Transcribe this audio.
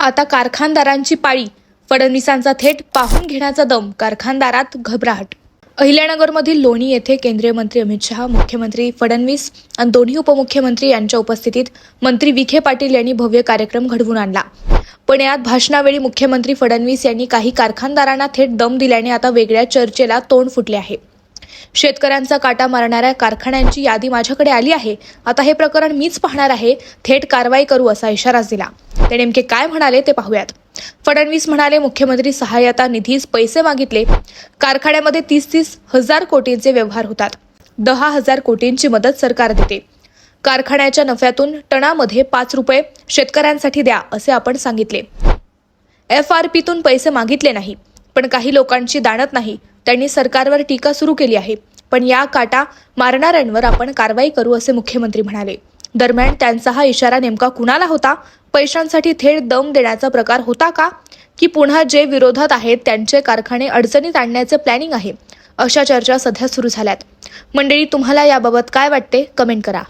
आता कारखानदारांची पाळी. फडणवीसांचा थेट पाहून घेण्याचा दम कारखानदारात घबराहट. अहिल्यानगरमधील लोणी येथे केंद्रीय मंत्री अमित शहा मुख्यमंत्री फडणवीस आणि दोन्ही उपमुख्यमंत्री यांच्या उपस्थितीत मंत्री विखे पाटील यांनी भव्य कार्यक्रम घडवून आणला. पण यात भाषणावेळी मुख्यमंत्री फडणवीस यांनी काही कारखानदारांना थेट दम दिल्याने आता वेगळ्या चर्चेला तोंड फुटले आहे. शेतकऱ्यांचा काटा मारणाऱ्या कारखान्यांची यादी माझ्याकडे आली आहे. आता हे प्रकरण मीच पाहणार आहे. थेट कारवाई करू असा इशाराच दिला. ते नेमके काय म्हणाले ते पाहूयात. फडणवीस म्हणाले मुख्यमंत्री सहाय्यता निधीस पैसे मागितले. कारखान्यामध्ये तीस तीस हजार कोटींचे व्यवहार होतात. दहा हजार कोटींची मदत सरकार देते. कारखान्याच्या नफ्यातून टणामध्ये पाच रुपये शेतकऱ्यांसाठी द्या असे आपण सांगितले. एफ आर पीतून पैसे मागितले नाही. पण काही लोकांची दाणत नाही. त्यांनी सरकारवर टीका सुरू केली आहे. पण या काटा मारणाऱ्यांवर आपण कारवाई करू असे मुख्यमंत्री म्हणाले. दरम्यान त्यांचा हा इशारा नेमका कुणाला होता? पैशांसाठी थेट दम देण्याचा प्रकार होता का? की पुन्हा जे विरोधात आहेत त्यांचे कारखाने अडचणीत आणण्याचे प्लॅनिंग आहे? अशा चर्चा सध्या सुरू झाल्यात. मंडळी तुम्हाला याबाबत काय वाटते? कमेंट करा.